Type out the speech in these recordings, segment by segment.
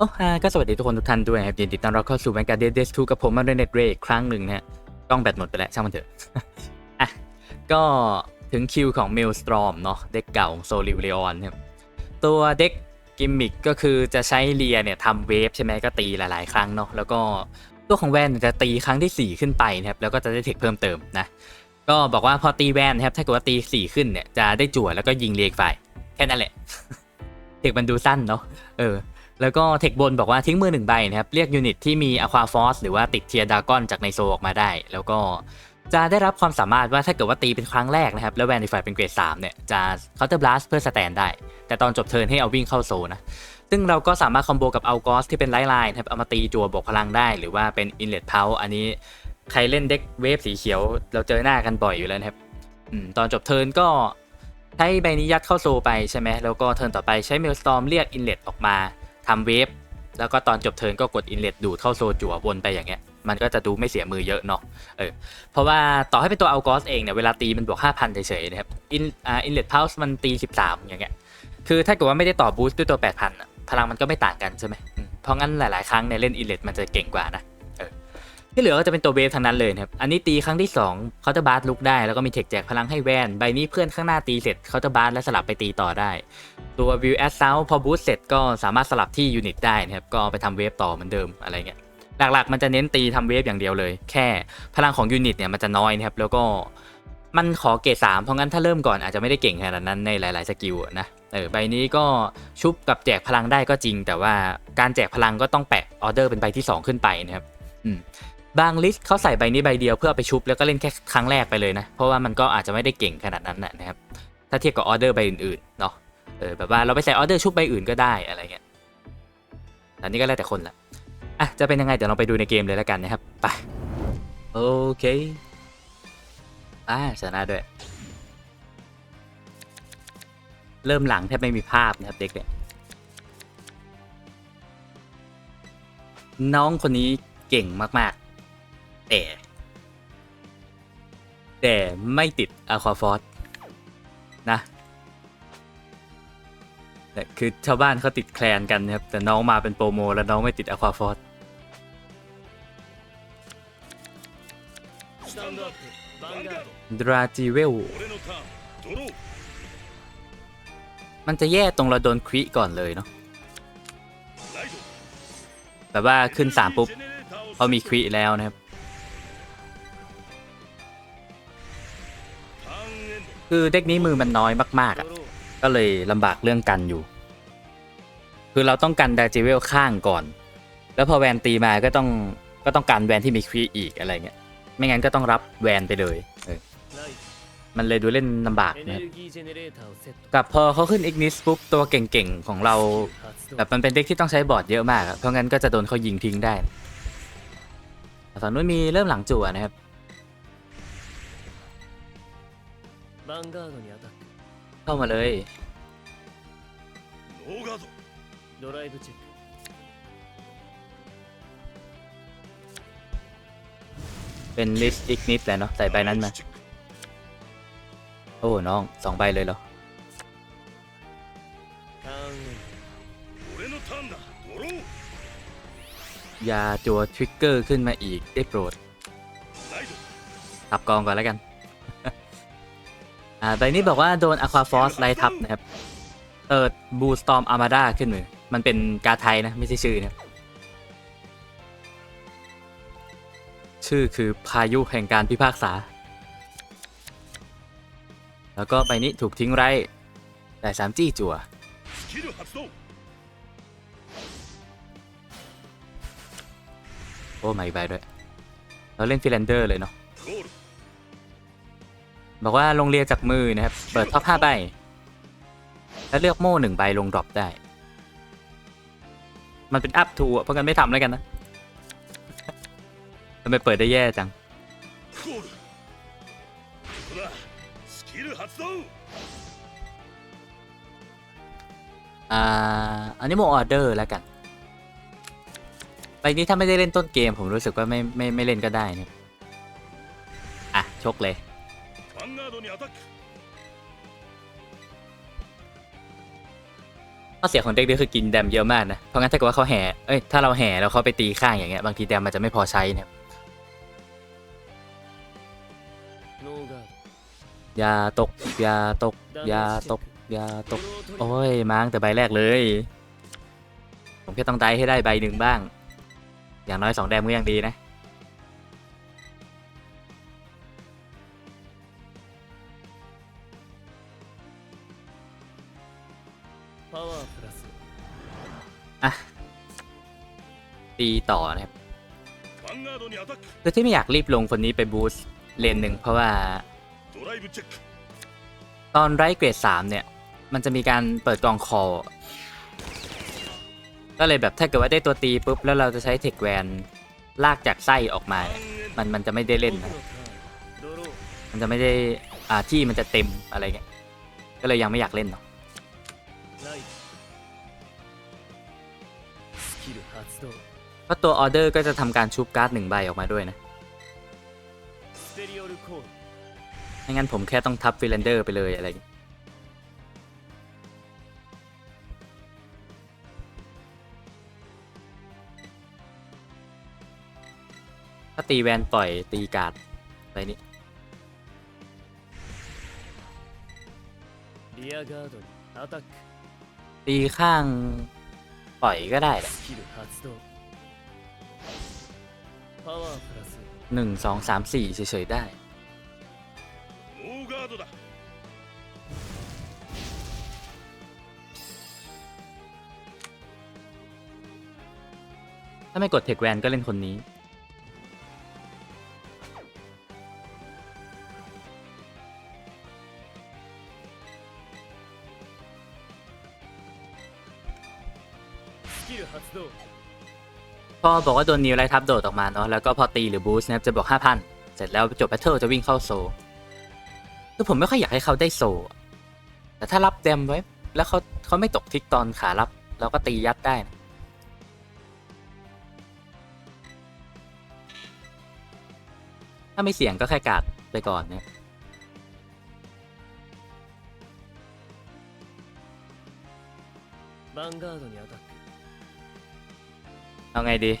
โอ้ฮาก็สวัสดีทุกคนทุกท่านด้วยนะครับยินดีต้อนรับเข้าสู่แวนการ์ดเดสทูกับผมมาเรเน็ตเรย์อีกครั้งหนึ่งนะฮะกล้องแบตหมดไปแล้วช่างมันเถอะอะก็ถึงคิวของ m มลสตรอมเนาะเด็กเก่าของโซลิวเลออนครับตัวเด็กกิมมิกก็คือจะใช้เลียเนี่ยทำเวฟใช่ไหมก็ตีหลาย ๆ ครั้งเนาะแล้วก็ตัวของแวนจะตีครั้งที่ 4 ขึ้นไปนะครับแล้วก็จะได้เทคเพิ่มเติมนะก็บอกว่าพอตีแวนนะครับถ้าเกิดว่าตี 4 ขึ้นเนี่ยจะได้จั่วแล้วก็ยิงเลียกฝ่ายแค่นั้นแหละเทคมันดูสั้นเนาะเออ แล้วก็เทคบนบอกว่าทิ้งมือหนึ่งใบนะครับ เรียกยูนิตที่มีอะควาฟอสหรือว่าติดเทียดากอนจากในโซออกมาได้ แล้วก็จะได้รับความสามารถว่าถ้าเกิดว่าตีเป็นครั้งแรกนะครับ แล้วแวนในฝ่ายเป็นเกรด3เนี่ย จะเคาน์เตอร์บลัสเพื่อสแตนได้ แต่ตอนจบเทิร์นให้เอาวิ่งเข้าโซนะ ซึ่งเราก็สามารถคอมโบกับเอัลกอสที่เป็นไลท์ไลน์นะครับเอามาตีจั่วบวกพลังได้ หรือว่าเป็นอินเลตเพาอันนี้ใครเล่นเด็กเวฟสีเขียว เราเจอหน้ากันบ่อยอยู่แล้วนะครับอตอนจบเทิร์นก็ใช้ใบนี้ยัดเข้าโซไปใช่ไหมแล้วก็เทิร์นต่อไปใช้เมลสตอมเรียกอินเลตออกมา ทำเวฟแล้วก็ตอนจบเทิร์นก็กดอินเลตดูดเข้าโซจั่ววนไปอย่างเงี้ยมันก็จะดูไม่เสียมือเยอะเนาะ เออ เพราะว่าต่อให้เป็นตัวอัลกอสเองเนี่ยเวลาตีมันบวก 5,000 เฉยๆนะครับ อิน อ่า อินเลตพาวส์มันตี 13 อย่างเงี้ย คือถ้าเกิดว่าไม่ได้ต่อบูสต์ด้วยตัว 8,000อะพลังมันก็ไม่ต่างกันใช่ไหม เพราะงั้นหลาย ๆ ครั้งเนี่ยเล่นอินเลตมันจะเก่งกว่านะ ที่เหลือก็จะเป็นตัวเวฟทั้งนั้นเลยครับอันนี้ตีครั้งที่2เขาจะบาร์ลุกได้แล้วก็มีเทคแจกพลังให้แวนใบนี้เพื่อนข้างหน้าตีเสร็จเขาจะบาร์และสลับไปตีต่อได้ตัววิวแอสเซาพอบูสต์เสร็จก็สามารถสลับที่ยูนิตได้นะครับก็ไปทำเวฟต่อเหมือนเดิมอะไรเงี้ยหลักๆ มันจะเน้นตีทำเวฟอย่างเดียวเลย แค่พลังของยูนิตเนี่ยมันจะน้อยนะครับแล้วก็มันขอเกรดสามเพราะงั้นถ้าเริ่มก่อนอาจจะไม่ได้เก่งขนาดนั้นในหลาย ๆ สกิลนะเออใบนี้ก็ชุบกับแจกพลังได้ก็จริง แต่ว่าการแจกพลังก็ต้องแปะออเดอร์เป็นใบที่ 2 ขึ้นไปนะครับอืม บางลิสต์เขาใส่ใบนี้ใบเดียวเพื่อไปชุบแล้วก็เล่นแค่ครั้งแรกไปเลยนะ เพราะว่ามันก็อาจจะไม่ได้เก่งขนาดนั้นนะนะครับ ถ้าเทียบกับออเดอร์ใบอื่นๆเนาะเออแบบว่าเราไปใส่ออเดอร์ชุบใบอื่นก็ได้อะไรเงี้ยอันนี้ก็แล้วแต่คนละอะจะเป็นยังไงเดี๋ยวเราไปดูในเกมเลยแล้วกันนะครับไปโอเคอ่าชนะด้วย เริ่มหลังแทบไม่มีภาพนะครับเด็กเนี่ยน้องคนนี้เก่งมาก ๆ แต่ แต่ไม่ติดอะควาฟอสนะแต่คือชาวบ้านเขาติดแคลนกันครับ แต่น้องมาเป็นโปรโม แล้วน้องไม่ติดอะควาฟอสดราจิเวล มันจะแย่ตรงเราโดนควิก่อนเลยเนาะแบบว่าขึ้นสามปุ๊บพอมีควิแล้วนะครับ คือเด็กนี้มือมันน้อยมากๆอะก็เลยลำบากเรื่องกันอยู่ คือเราต้องกันดาจิเวลข้างก่อน แล้วพอแวนตีมาก็ต้องก็ต้องการแวนที่มีควีอีกอะไรเงี้ย ไม่งั้นก็ต้องรับแวนไปเลยเออมันเลยดูเล่นลำบากนะกับพอเขาขึ้นอิกนิสปุ๊บตัวเก่งๆ ของเรา แบบมันเป็นเด็กที่ต้องใช้บอร์ดเยอะมาก เพราะงั้นก็จะโดนเขายิงทิ้งได้ฝั่งนู้นมีเริ่มหลังจั่วนะครับ ヴァンガードにアタッ เข้ามาเลย クノーガードドライブチェック เป็นลิสต์อีกนิดแหละเนาะใส่ใบนั้นมา โอ้น้องสองใบเลยเหรอ ターンエン俺のターンだドロー อย่าจัวทริกเกอร์ขึ้นมาอีกได้โปรด ライド ทับกองก่อนแล้วกัน อ่าใบนี้บอกว่าโดนอะควาฟอสไลทับนะครับเติร์ดบูสตอมอาร์มาดาขึ้นมือ มันเป็นกาไทยนะ ไม่ใช่ชื่อนะชื่อคือพายุแห่งการพิพากษา แล้วก็ใบนี้ถูกทิ้งไรแต่สามจี้จั่วโอ้ไม่ไปด้วย เราเล่นฟิลแลนเดอร์เลยเนาะ บอกว่าลงเรียจากมือนะครับ เปิดท็อปห้าใบ แล้วเลือกโม่หนึ่งใบลงดรอปได้ มันเป็นอัพทูเพราะกันไม่ทำแล้วกันนะทำไมเปิดได้แย่จัง อ่า อันนี้โมออเดอร์แล้วกันไปนี้ถ้าไม่ได้เล่นต้นเกมผมรู้สึกว่าไม่ไม่ไม่เล่นก็ได้นะอะ ชกเลย ข้อเสียของเด็กนี่คือกินแดมเยอะมากนะ เพราะงั้นถ้าเกิดว่าเขาแห่ เอ้ย ถ้าเราแห่แล้วเขาไปตีข้างอย่างเงี้ย บางทีแดมมันจะไม่พอใช้เนี่ยอย่าตกอย่าตกอย่าตกอย่าตก โอ้ยมั้งแต่ใบแรกเลย ผมแค่ต้องได้ให้ได้ใบหนึ่งบ้าง อย่างน้อยสองแดมก็ยังดีนะ ตีต่อนะครับโดยที่ไม่อยากรีบลงคนนี้ไปบูสเลนหนึ่งเพราะว่าตอนไรเกรด3เนี่ย มันจะมีการเปิดกองคอก็เลยแบบถ้าเกิดว่าได้ตัวตีปุ๊บ แล้วเราจะใช้เทคแวนลากจากไส้ออกมา มันมันจะไม่ได้เล่นนะมันจะไม่ได้อ่าที่มันจะเต็มอะไรเงี้ยก็เลยยังไม่อยากเล่นเนาะ พราะตัวออเดอร์ก็จะทำการชุบการ์ดหนึ่งใบออกมาด้วยนะไม่งั้นผมแค่ต้องทับฟิลเลนเดอร์ไปเลยอะไรถ้าตีแวนปล่อยตีการ์ดอะไรนี้ตีข้างปล่อยก็ได้แหละ หนึ่งสองสามสี่เฉยๆได้ ถ้าไม่กดเทคแวนก็เล่นคนนี้ พอบอกว่าโดนนิวไลท์ทับโดดออกมาเนาะแล้วก็พอตีหรือบูสต์นะครับจะบอก 5,000 เสร็จแล้วจบแบทเทิลจะวิ่งเข้าโซลคือผมไม่ค่อยอยากให้เขาได้โซลอะแต่ถ้ารับเดมไว้ แล้วเขาเขาไม่ตกทิกตอนขารับ เราก็ตียัดได้นะถ้าไม่เสี่ยงก็แค่กาดไปก่อนเนี่ย ヴァンガードにアタック เอาไงดี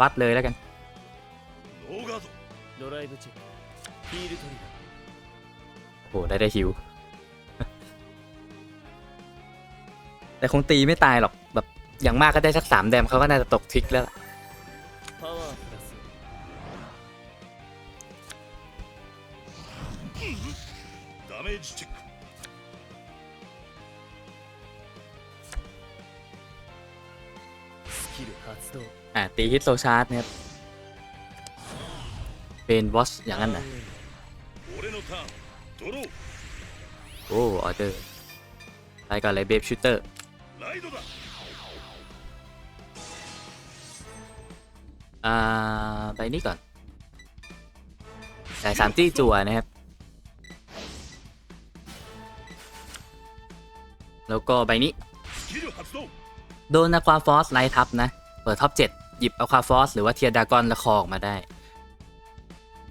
วัดเลยแล้วกันโอ้โห ได้ได้ฮิว แต่คงตีไม่ตายหรอก แบบ อย่างมากก็ได้สักสามแดมเขาก็น่าจะตกทิกแล้ว ฮิตโซชาร์ดนะครับเป็นวอสอย่างนั้นนะโอ้ออเดอร์ไปก่อนเลยเบฟชูเตอร์อ่าไปนี่ก่อนใส่สามตี้จั่วนะครับ แล้วก็ใบนี้ โดนนะความฟอสไลท์ทับนะ เปิดท็อปเจ็ด หยิบเอาคาฟอสหรือว่าเทียดากอนและคอออกมาได้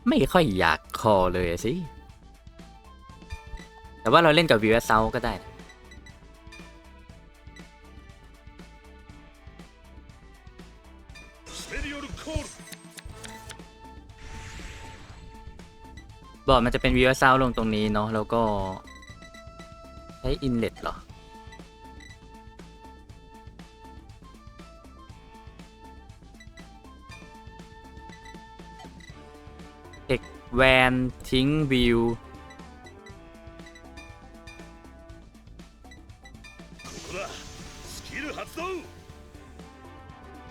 ไม่ค่อยอยากคอเลยสิ แต่ว่าเราเล่นกับวิวเซาก็ได้บอร์ดมันจะเป็นวิวเซาลงตรงนี้เนาะแล้วก็ ใช้อินเล็ตเหรอ แวนทิ้งวิว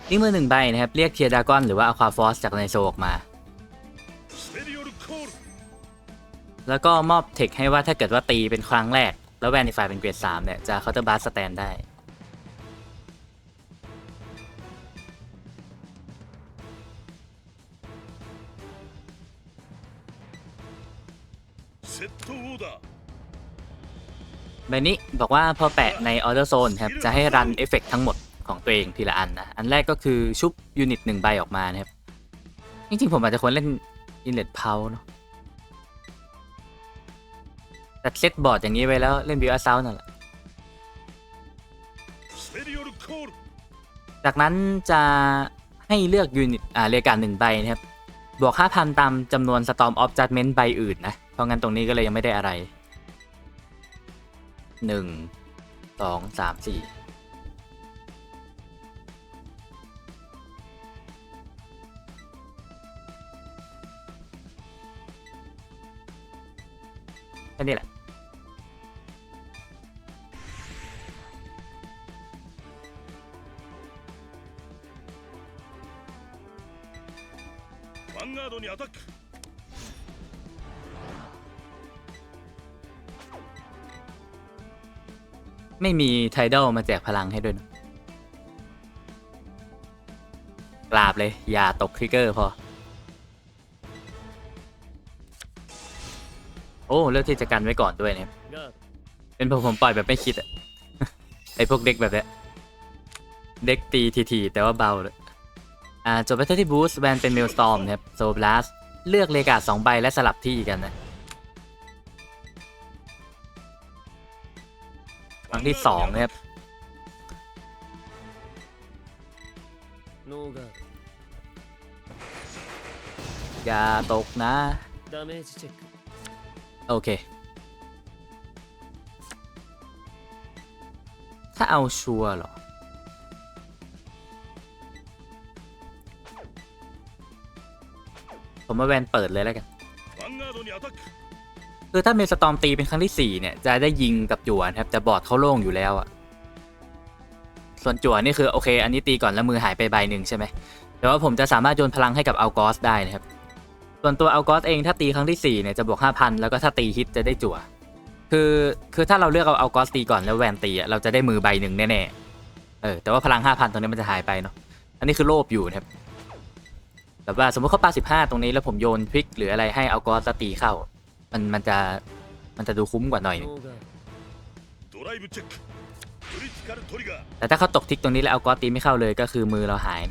นี่มือหนึ่งใบนะครับ เรียกเทียดากอนหรือว่าอควาฟอสจากในโซออกมา แล้วก็มอบเทคให้ว่าถ้าเกิดว่าตีเป็นครั้งแรก แล้วแวนิฟายเป็นเกรด3เนี่ย จะเคาน์เตอร์บาร์สแตนได้ ใบนี้บอกว่าพอแปะในออเดอร์โซนครับจะให้รันเอฟเฟกทั้งหมดของตัวเองทีละอันนะ อันแรกก็คือชุบยูนิตหนึ่งใบออกมานะครับ จริงๆ ผมอาจจะควรเล่นอินเลดเพาเนาะตัดเซตบอร์ดอย่างนี้ไว้แล้วเล่นบิวอาเซาวน่นแหละ จากนั้นจะให้เลือกยูนิตอ่าเรียการหนึ่งใบนะครับ บวก 5,000 ตามจำนวนสตอมออฟจัดเมนต์ใบอื่นนะ เพราะงั้นตรงนี้ก็เลยยังไม่ได้อะไร หนึ่งสองสามสี่แค่นี้แหละ ไม่มีไทดลมาแจกพลังให้ด้วยนะกราบเลย อย่าตกทริกเกอร์พอ โอ้เลือกที่จะกันไว้ก่อนด้วยนะครับเป็นผมผมปล่อยแบบไม่คิดอะไอพวกเด็กแบบเนี้ยเด็กตีทีๆแต่ว่าเบาเลยอ่าจบไปที่บูสแวนเป็นเมลสตอมนะครับโซบลัสเลือกเลกาสองใบและสลับที่กันนะ งที่สองครับอย่าตกนะ โอเค ถ้าเอาชัวร์หรอ ผมมาแวนเปิดเลยแล้วกัน คือถ้าเมสตอมตีเป็นครั้งที่ 4 เนี่ย จะได้ยิงกับจั่วนะครับแต่บอร์ดเขาโล่งอยู่แล้วอะส่วนจั่วนี่คือโอเค อันนี้ตีก่อนแล้วมือหายไปใบหนึ่งใช่ไหมแต่ว่าผมจะสามารถโยนพลังให้กับอัลกอสได้นะครับ ส่วนตัวอัลกอสเองถ้าตีครั้งที่4เนี่ยจะบวก5,000 แล้วก็ถ้าตีฮิตจะได้จั่ว คือคือถ้าเราเลือกเอาอัลกอสตีก่อนแล้วแวนตีอะเราจะได้มือใบหนึ่งแน่ๆเออแต่ว่าพลัง5,000ตรงนี้มันจะหายไปเนาะอันนี้คือโลภอยู่นะครับแบบว่าสมมติเขาปา15 ตรงนี้แล้วผมโยนพลิกหรืออะไรให้อัลกอสตีเข้า มันมันจะมันจะดูคุ้มกว่าหน่อย แต่ถ้าเขาตกทิกตรงนี้แล้วเอากอตีไม่เข้าเลยก็คือมือเราหาย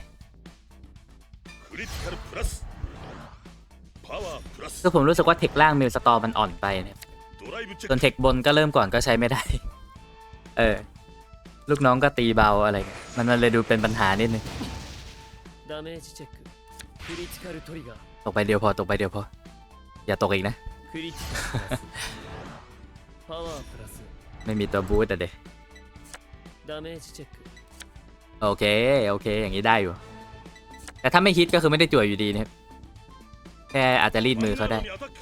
คือผมรู้สึกว่าเทคล่างมิลสตอร์มันอ่อนไปนะส่วนเทคบนก็เริ่มก่อนก็ใช้ไม่ได้ เออ ลูกน้องก็ตีเบาอะไร มันมันเลยดูเป็นปัญหานิดนึงตกไปเดียวพอตกไปเดียวพอ อย่าตกอีกนะ クリティカルプラスパワープラス ไม่มีตัวบูสต์อะเด ダメージチェック โอเค โอเค อย่างนี้ได้อยู่ แต่ถ้าไม่ฮิตก็คือไม่ได้จั่วอยู่ดีนะครับแค่อาจจะรีดมือเขาได้ ヴァンガードにアタック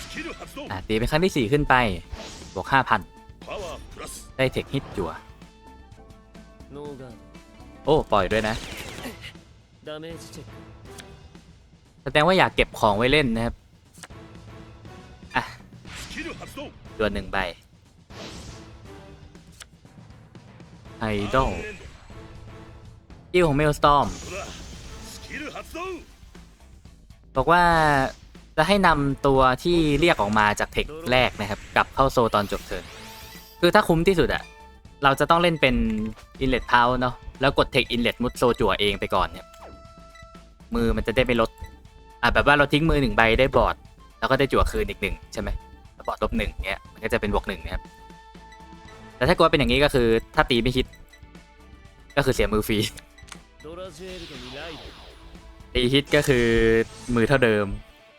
スキル発動 อ่ะตีเป็นครั้งที่ 4 ขึ้นไป บวก 5,000 パワープラス ได้เทคฮิตจั่ว ノーガー โอ้ ปล่อยด้วยนะ ドダメージチェック แสดงว่าอยากเก็บของไว้เล่นนะครับ อ่ะ ตัวหนึ่งใบไอดอลจิ้วของเมลสตอมบอกว่าจะให้นำตัวที่เรียกออกมาจากเทคแรกนะครับ กลับเข้าโซตอนจบเทิร์นคือถ้าคุ้มที่สุดอะเราจะต้องเล่นเป็นอินเลตเพาเนาะแล้วกดเทคอินเลตมุดโซจั่วเองไปก่อนเนี่ยมือมันจะได้ไม่ลดอะแบบว่าเราทิ้งมือหนึ่งใบได้บอดแล้วก็ได้จั่วคืนอีกหนึ่งใช่ไหม บอดลบหนึ่งเนี้ยมันก็จะเป็นบวกหนึ่งนะครับแต่ถ้าเกิดเป็นอย่างนี้ก็คือถ้าตีไม่ฮิต ก็คือเสียมือฟรีตีฮิตก็คือมือเท่าเดิม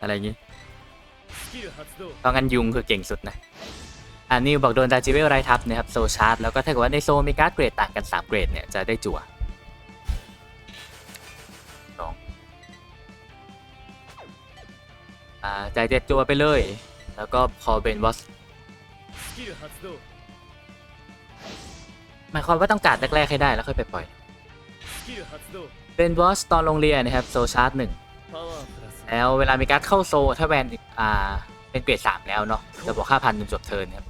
อะไรอย่างนี้ตอนกันยุงคือเก่งสุดนะอันนี้บอกโดนดาจิเวลไรทับนะครับโซชาร์ตแล้วก็ถ้าเกิดว่าในโซมีการ์ดเกรดต่างกัน 3 เกรดเนี่ยจะได้จั่วสองจ่าใจเจ็ดจั่วไปเลย แล้วก็พอเป็นวอสหมายความว่าต้องการแรกๆให้ได้แล้วค่อยไปปล่อย เป็นวอสตอนโรงเรียนนะครับโซชาร์ตหนึ่งแล้วเวลามีการเข้าโซถ้าแวนอ่าเป็นเกรดสามแล้วเนาะจะบวกห้าพันจนจบเทิร์นครับ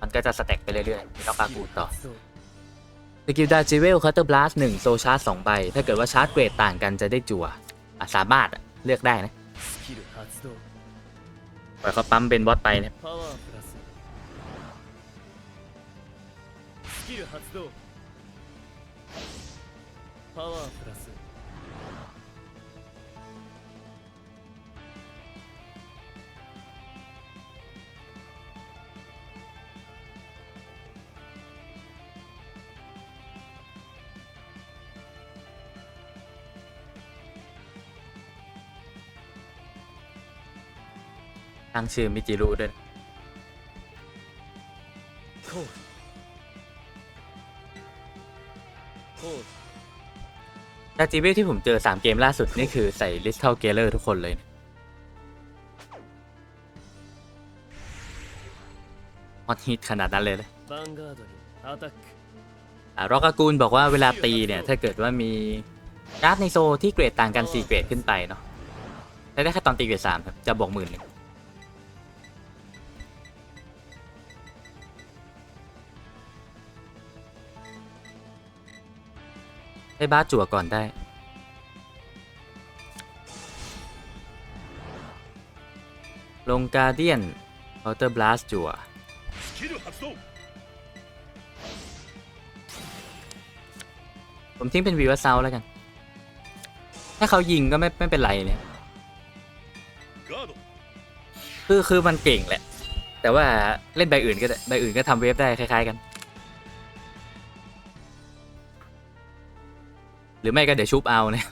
มันก็จะสแต็กไปเรื่อยๆต้องกากูต่อสกิลดาจิเวลคัตเตอร์บลัสหนึ่งโซชาร์ตสองใบ ถ้าเกิดว่าชาร์ตเกรดต่างกันจะได้จั่วสามารถเลือกได้นะ ปล่อยเขาปั๊มเป็นวอตไปนะ パワープラススキル発動パワープラス ตั้งชื่อมิจิรุด้วยโทษโทษจาจีเวที่ผมเจอสามเกมล่าสุด นี่คือใส่ลิสเทลเกเลอร์ทุกคนเลยฮอตฮิตขนาดนั้นเลยเลยรอกากูลบอกว่าเวลาตีเนี่ย ถ้าเกิดว่ามีการ์ดในโซที่เกรดต่างกันสี่เกรดขึ้นไปเนาะได้แค่ตอนตีเกรดสามครับ จะบวกหมื่นหนึ่ ให้บ้าจั่วก่อนได้ ลงการเดียนเอเตอร์บลัสจั่วผมทิ้งเป็นวีวัสเซลแล้วกัน ถ้าเขายิงก็ไม่ไม่เป็นไรเนี่ยคือคือมันเก่งแหละ แต่ว่าเล่นใบอื่นก็ใบอื่นก็ทำเวฟได้คล้ายๆกัน หรือไม่ก็เดี๋ยวชุบเอาเนี่ย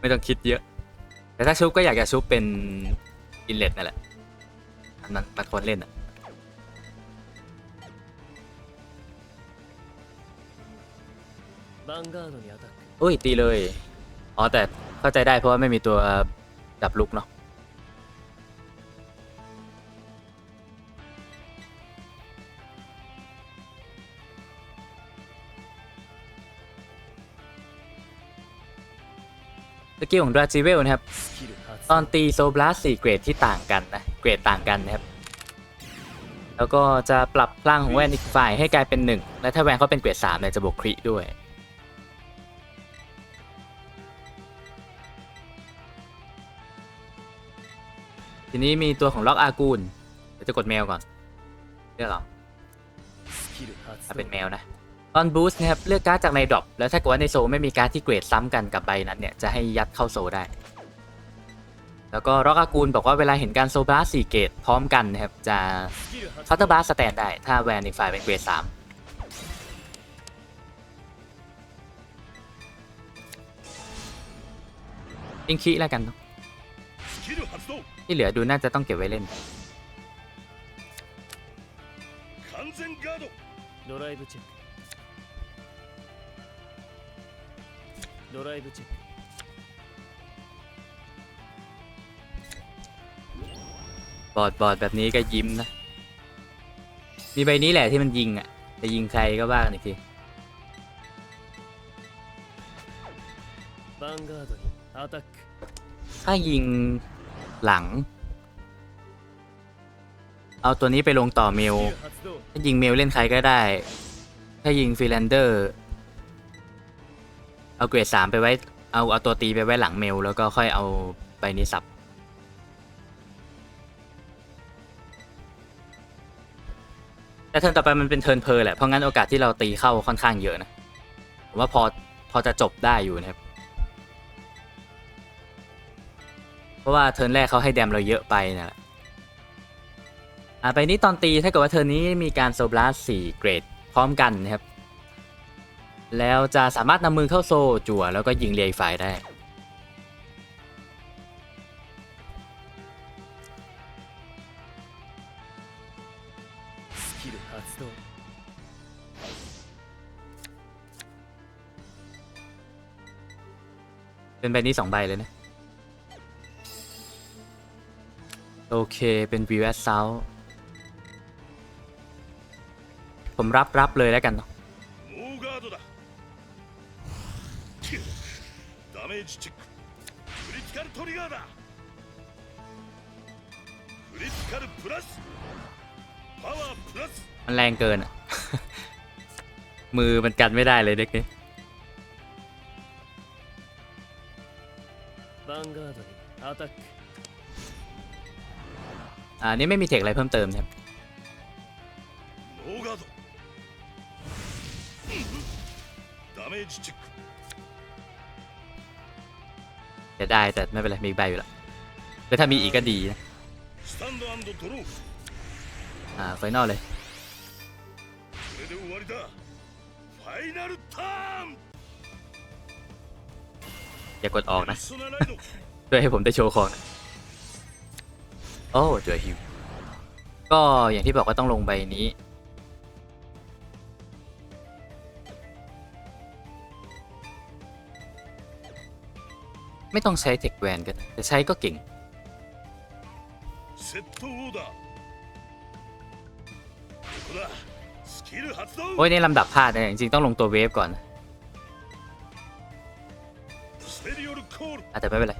ไม่ต้องคิดเยอะ แต่ถ้าชุบก็อยากจะชุบเป็นอินเลตนั่นแหละมันมันคนเล่นอะอุ้ยตีเลย อ๋อแต่เข้าใจได้เพราะว่าไม่มีตัวดับลุกเนาะ สกิลของดราจิเวลนะครับ ตอนตีโซบลาสสี่เกรดที่ต่างกันนะ เกรดต่างกันนะครับ แล้วก็จะปรับพลังของแวนอีกฝ่ายให้กลายเป็น 1 และถ้าแวนเขาเป็นเกรด3เนี่ยจะบวกคริด้วยทีนี้มีตัวของล็อกอากูลเดี๋ยวจะกดแมวก่อนเรื่องหรอเป็นแมวนะ ตอนบูสต์นะครับ เลือกการ์ดจากในดรอปแล้วถ้าเกิดว่าในโซลไม่มีการ์ดที่เกรดซ้ำกันกับใบนั้นเนี่ย จะให้ยัดเข้าโซลได้ แล้วก็ร็อกอากูลบอกว่าเวลาเห็นการโซบลาสสี่เกรดพร้อมกันนะครับ จะ スキル発 คัตเตอ 動 ร์บาสสแตนได้ ถ้าแวนอีกฝ่ายเป็นเกรดสามยิงคีแล้วกันเนอะ スキル発動 ที่เหลือดูน่าจะต้องเก็บไว้เล่น 完全ガードドライブチェック ドライブチェック บอดบอดแบบนี้ก็ยิ้มนะ มีใบนี้แหละที่มันยิงอ่ะ จะยิงใครก็ว่ากันอีกที ヴァンガードにアタック ถ้ายิงหลัง เอาตัวนี้ไปลงต่อเมล スキル発動 ถ้ายิงเมลเล่นใครก็ได้ ถ้ายิงฟรีแลนเดอร์ เอาเกรดสามไปไว้ เอาเอาตัวตีไปไว้หลังเมล แล้วก็ค่อยเอาไปนี้สับ แต่เทิร์นต่อไปมันเป็นเทิร์นเพลแหละ เพราะงั้นโอกาสที่เราตีเข้าค่อนข้างเยอะนะ ผมว่าพอพอจะจบได้อยู่นะครับ เพราะว่าเทิร์นแรกเขาให้แดมเราเยอะไปนะอ่าไปนี้ตอนตีถ้าเกิดว่าเทอร์นนี้มีการโซบลาสสี่เกรดพร้อมกันนะครับ แล้วจะสามารถนำมือเข้าโซ่จั่วแล้วก็ยิงเลียไฟได้ เป็นใบนี้สองใบเลยนะ โอเคเป็นวิวแอสเซาผมรับรับเลยแล้วกันเนาะ ダメージチェッククリティカルトリガーだクリティカルプラスパワープラス มันแรงเกินอะ มือมันกันไม่ได้เลยเด็กนี้ ヴァンガードにアタック อ่านี่ไม่มีเทคอะไรเพิ่มเติมนะครับ ノーガードダメージチェック จะได้แต่ไม่เป็นไรมีใบอยู่ละแล้วถ้ามีอีกก็ดีนะอ่าไฟนอลเลยอย่ากดออกนะด้วยให้ผมได้โชว์คองนะโอ้เจอฮิวก็อย่างที่บอกว่าต้องลงใบนี้ ไม่ต้องใช้เทคแวนก็นแต่ใช้ก็เก่ง โอ้ยในลำดับพลาดนะจริงๆต้องลงตัวเวฟก่อนอาจจะไม่เป็นไร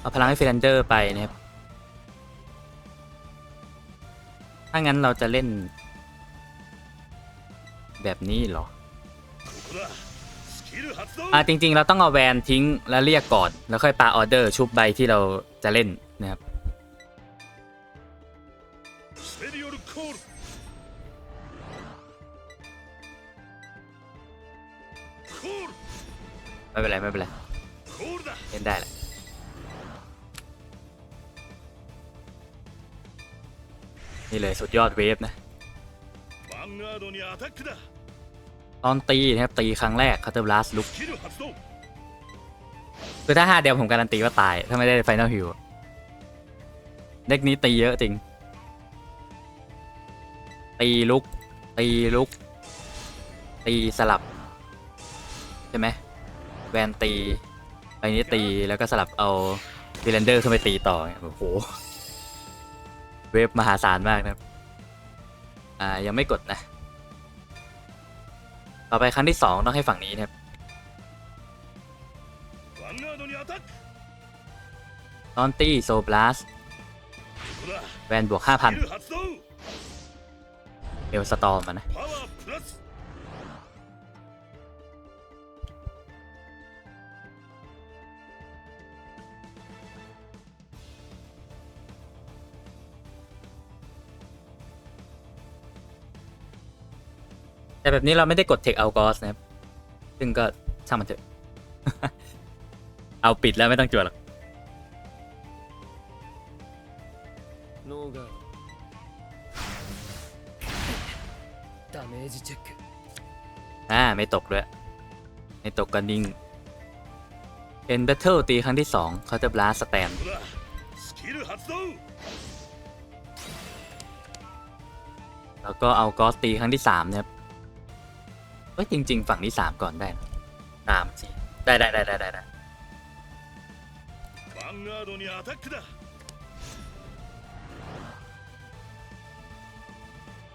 เอาพลังให้ฟิลันเดอร์ไปนะครับ ถ้างั้นเราจะเล่น แบบนี้เหรอ อ่าจริงๆ เราต้องเอาแวนทิ้งแล้วเรียกก่อน แล้วค่อยปาออเดอร์ชุบใบที่เราจะเล่นนะครับไม่เป็นไรไม่เป็นไรเล่นได้แหละนี่เลยสุดยอดเวฟนะ ตอนตีนะครับตีครั้งแรกคาเตอร์บลัสลุกคือถ้าห้าเดียวผมการันตีว่าตาย ถ้าไม่ได้ไฟนอลฮิวเด็กนี้ตีเยอะจริง ตีลุก ตีลุก ตีสลับ ใช่ไหมแวนตีไปนี้ตีแล้วก็สลับเอาวิเลนเดอร์ขึ้นไปตีต่อโอ้โห เวฟมหาศาลมากนะครับ อ่า ยังไม่กดนะ ต่อไปครั้งที่สองต้องให้ฝั่งนี้นะครัตอนตี้โซบลัสแวนบวก 5,000เอลสตอร์มานะ แต่แบบนี้เราไม่ได้กดเทคเอากอสนะครับ ซึ่งก็ช่างมันเถอะ เอาปิดแล้วไม่ต้องจวดหรอก ノーガードダメージチェック อ่า ไม่ตกด้วย ไม่ตกก็นิ่งเอ็นแบทเทิลตีครั้งที่2เขาจะบลาสแตน ここだスキル発動 แล้วก็เอากอสตีครั้งที่3นะครับ เฮ้ยจริง ๆ ฝั่งที่ 3 ก่อนได้นะสามสี่ได้ได้ได้ได้ได้ได้ ヴァンガードにアタックだ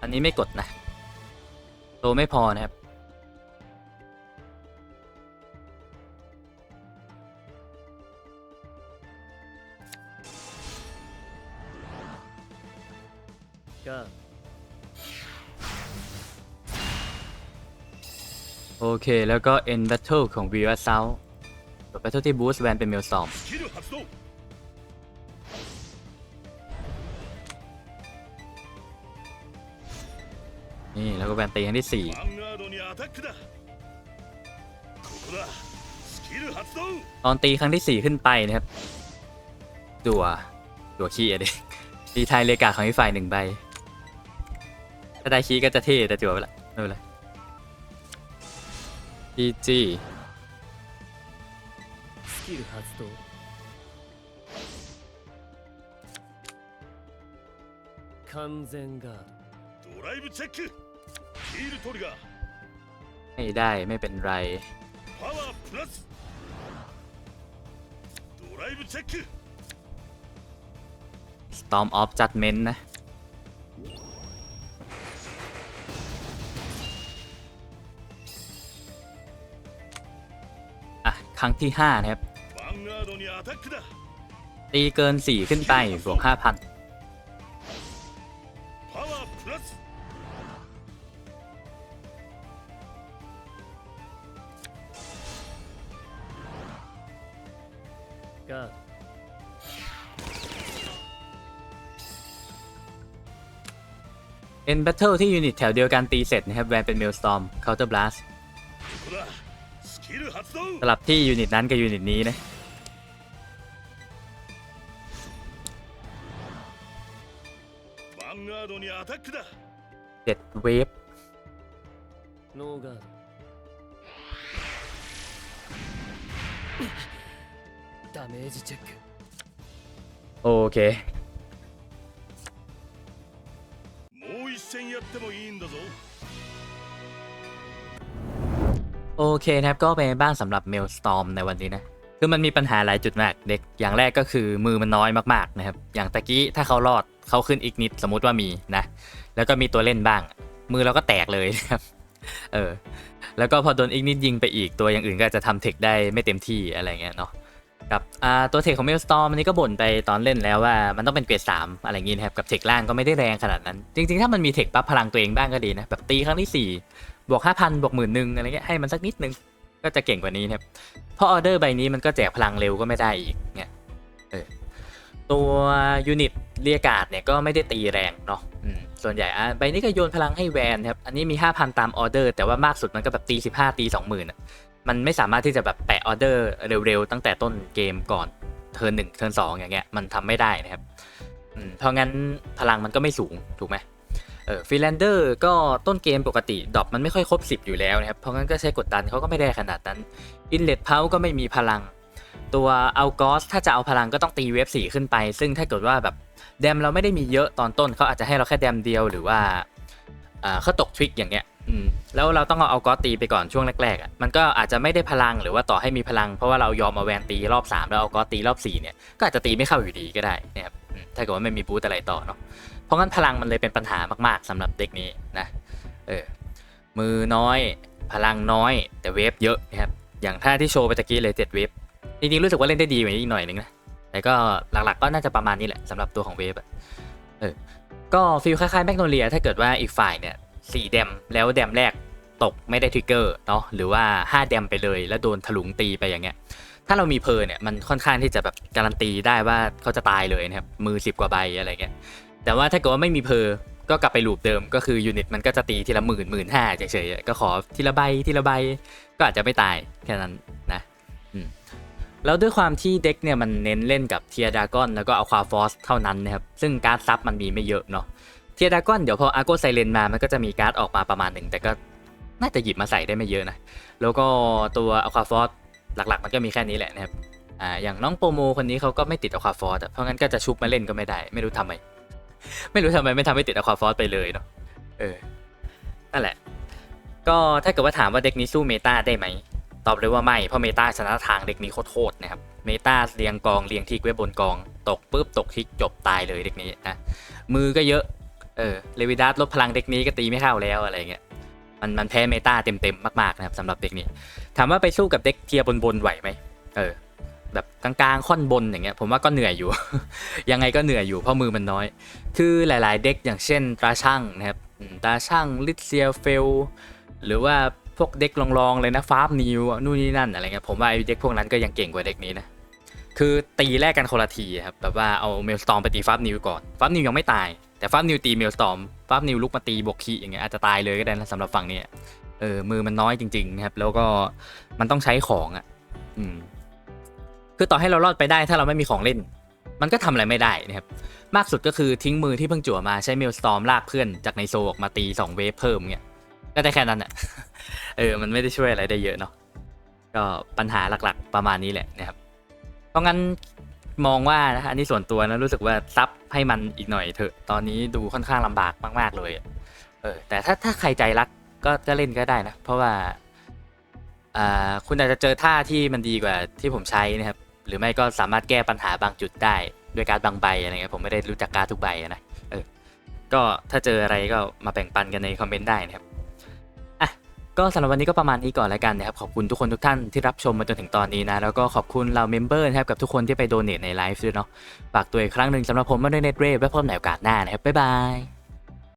อันนี้ไม่กดนะ โตไม่พอนะครับ เค แล้วก็ end battle ของ v ีวา o เซาแบทเทิลที่บูสต์แวนเป็นเมลซอมนี่ แล้วก็แวนตีครั้งที่ 4 ตอนตีครั้งที่ 4 ขึ้นไปนะครับตัวตัวขี้อะดิตีไทยเลกาของอีกฝ่ายหนึ่งใบ ถ้าได้ขี้ก็จะเท่แต่จั่วไปละไม่เป็นไร PG スキル発動完全ガードライブチェックヒールトリガー ไม่ได้ไม่เป็นไร パワープラスドライブチェック Storm of Judgment นะ รั้งที่ 5 นะครับ ตีเกิน 4 ขึ้นไปบวก 5,000ก็เอ็นแบทเทิลที่ยูนิตแถวเดียวกันตีเสร็จนะครับแวนเป็นเมลสตอมเคาน์เตอร์บลัส สลับที่ยูนิตนั้นกับยูนิตนี้นะ เจ็ดเวฟโอเคもう一戦やってもいいんだぞ。 โอเคนะครับก็เป็นบ้างสำหรับ Maelstrom ในวันนี้นะ คือมันมีปัญหาหลายจุดมากเด็กอย่างแรกก็คือมือมันน้อยมากๆนะครับ อย่างตะกี้ถ้าเขารอดเขาขึ้นอีกนิดสมมติว่ามีนะ แล้วก็มีตัวเล่นบ้าง มือเราก็แตกเลยนะครับเออแล้วก็พอโดนอีกนิดยิงไปอีกตัวอย่างอื่นก็จะทำเทคได้ไม่เต็มที่อะไรเงี้ยเนาะกับอ่าตัวเทคของ Maelstrom อันนี้ก็บ่นไปตอนเล่นแล้วว่ามันต้องเป็นเกรด3อะไรอย่างงี้นะครับกับเทคล่างก็ไม่ได้แรงขนาดนั้น จริงๆ ถ้ามันมีเทคปั๊บพลังตัวเองบ้างก็ดีนะแบบตีครั้งที่4 บวก5,000บวกหมื่นหนึ่งอะไรเงี้ยให้มันสักนิดนึงก็จะเก่งกว่านี้นะครับเพราะออเดอร์ใบนี้มันก็แจกพลังเร็วก็ไม่ได้อีกเนี่ยตัวยูนิตเรียกาดเนี่ยก็ไม่ได้ตีแรงเนาะส่วนใหญ่อะใบนี้ก็โยนพลังให้แวนครับ อันนี้มี 5,000 ตามออเดอร์ แต่ว่ามากสุดมันก็แบบตี 15 ตี 20,000อะมันไม่สามารถที่จะแบบแปะออเดอร์เร็วๆ ตั้งแต่ต้นเกมก่อนเทิร์นหนึ่งเทิร์นสองอย่างเงี้ยมันทำไม่ได้นะครับเพราะงั้นพลังมันก็ไม่สูงถูกไหม เออฟรีแลนเดอร์ก็ต้นเกมปกติดรอปมันไม่ค่อยครบ 10 อยู่แล้วนะครับ เพราะงั้นก็ใช้กดดันเขาก็ไม่ได้ขนาดนั้นอินเล t เพาก็ไม่มีพลัง ตัวเอากอสถ้าจะเอาพลังก็ต้องตีเวฟสี่ขึ้นไป ซึ่งถ้าเกิดว่าแบบแดมเราไม่ได้มีเยอะตอนต้นเขาอาจจะให้เราแค่แดมเดียวหรือว่าอ่าเขาตกทริกอย่างเงี้ยอืมแล้วเราต้องเอาเอากอสตีไปก่อนช่วงแรกๆอะมันก็อาจจะไม่ได้พลังหรือว่าต่อให้มีพลัง เพราะว่าเรายอมเอาแวนตีรอบ 3 แล้วเอากอสตีรอบ 4 เนี่ยก็อาจจะตีไม่เข้าอยู่ดีก็ได้นะครับถ้าเกิดว่าไม่มีบูตอะไรต่อเนาะ เพราะงั้นพลังมันเลยเป็นปัญหามาก ๆสำหรับเด็กนี้นะเออมือน้อยพลังน้อยแต่เวฟเยอะนะครับอย่างท่าที่โชว์ไปตะกี้เลยเจ็ดเวฟจริงๆรู้สึกว่าเล่นได้ดีกว่านี้อีกหน่อยนึงนะแต่ก็หลักๆก็น่าจะประมาณนี้แหละสำหรับตัวของเวฟอะเออก็ฟีลคล้ายๆแมกโนเลียถ้าเกิดว่าอีกฝ่ายเนี่ยสี่แดมแล้วแดมแรกตกไม่ได้ทริกเกอร์เนาะหรือว่า 5 แดมไปเลยแล้วโดนถลุงตีไปอย่างเงี้ยถ้าเรามีเพอร์เนี่ยมันค่อนข้างที่จะแบบการันตีได้ว่าเขาจะตายเลยนะครับมือ 10 กว่าใบอะไรเงี้ย แต่ว่าถ้าเกิดว่าไม่มีเพอร์ก็กลับไปลูปเดิมก็คือยูนิตมันก็จะตีทีละหมื่นหมื่นห้าเฉยๆก็ขอทีละใบทีละใบก็อาจจะไม่ตายแค่นั้นนะแล้วด้วยความที่เด็กเนี่ยมันเน้นเล่นกับเทียดากอนแล้วก็อควาฟอสเท่านั้นนะครับ ซึ่งการ์ดซับมันมีไม่เยอะเนาะเทียดากอนเดี๋ยวพออาร์โกไซเลนมามันก็จะมีการ์ดออกมาประมาณหนึ่งแต่ก็น่าจะหยิบมาใส่ได้ไม่เยอะนะ แล้วก็ตัวอควาฟอสหลักๆ มันก็มีแค่นี้แหละนะครับอ่าอย่างน้องโปรโมคนนี้เขาก็ไม่ติดอควาฟอสเพราะงั้นก็จะชุบมาเล่นก็ไม่ได้ ไม่รู้ทำไม ไม่รู้ทำไมไม่ทำให้ติดอควาฟอสไปเลยเนาะเออนั่นแหละ ก็ถ้าเกิดว่าถามว่าเด็กนี้สู้เมตาได้ไหมตอบเลยว่าไม่เพราะเมตาชนะทางเด็กนี้โคตรๆนะครับเมตาเรียงกองเรียงทิกไว้บนกอง ตกปุ๊บตกทิกจบตายเลยเด็กนี้นะมือก็เยอะเออเลวิดัสลดพลังเด็กนี้ก็ตีไม่เข้าแล้วอะไรเงี้ยมันมันแพ้เมตาเต็มๆมากๆนะครับสำหรับเด็กนี้ถามว่าไปสู้กับเด็กเทียร์บนๆไหวไหมเออ แบบกลางๆค่อนบนอย่างเงี้ยผมว่าก็เหนื่อยอยู่ ยังไงก็เหนื่อยอยู่เพราะมือมันน้อย คือหลาย ๆ เด็กอย่างเช่นตราช่างนะครับตราช่างลิเซียเฟลหรือว่าพวกเด็กลองๆเลยนะฟาร์มนิวนู่นนี่นั่นอะไรเงี้ยผมว่าไอ้เด็กพวกนั้นก็ยังเก่งกว่าเด็กนี้นะคือตีแลกกันคนละทีครับแบบว่าเอาเมลสตอมไปตีฟาร์มนิวก่อนฟาร์มนิวยังไม่ตายแต่ฟาร์มนิวตีเมลสตอมฟาร์มนิวลุกมาตีบวกคีอย่างเงี้ยอาจจะตายเลยก็ได้นะสำหรับฝั่งเนี้ยเออมือมันน้อยจริงๆนะครับแล้วก็มันต้องใช้ของอะอืม คือต่อให้เรารอดไปได้ถ้าเราไม่มีของเล่น มันก็ทำอะไรไม่ได้นะครับ มากสุดก็คือทิ้งมือที่เพิ่งจั่วมาใช้เมลสตอมลากเพื่อนจากในโซออกมาตีสองเวฟเพิ่มเงี้ย ก็ได้แค่นั้นอะ เออ มันไม่ได้ช่วยอะไรได้เยอะเนาะ ก็ปัญหาหลักๆประมาณนี้แหละนะครับ เพราะงั้นมองว่านะอันนี้ส่วนตัวนะรู้สึกว่าซับให้มันอีกหน่อยเถอะ ตอนนี้ดูค่อนข้างลำบากมาก ๆ เลยเออ แต่ถ้าถ้าใครใจรักก็ก็เล่นก็ได้นะ เพราะว่า อ่า คุณอาจจะเจอท่าที่มันดีกว่าที่ผมใช้นะครับ หรือไม่ก็สามารถแก้ปัญหาบางจุดได้ด้วยการดบางใบอะไรเงี้ยผมไม่ได้รู้จักการดทุกใบนะเออก็ถ้าเจออะไรก็มาแบ่งปันกันในคอมเมนต์ได้นะครับอะก็สำหรับวันนี้ก็ประมาณนี้ก่อนแล้วกันนะครับขอบคุณทุกคนทุกท่านที่รับชมมาจนถึงตอนนี้นะแล้วก็ขอบคุณเราเมมเบอร์นะครับกับทุกคนที่ไปโดเนทในไลฟ์ด้วยเนาะฝากตัวอีกครั้งหนึ่งสำหรับผมมาด้วยเน็ตเรฟไว้พบในโอกาสหน้านะครับบ๊ายบาย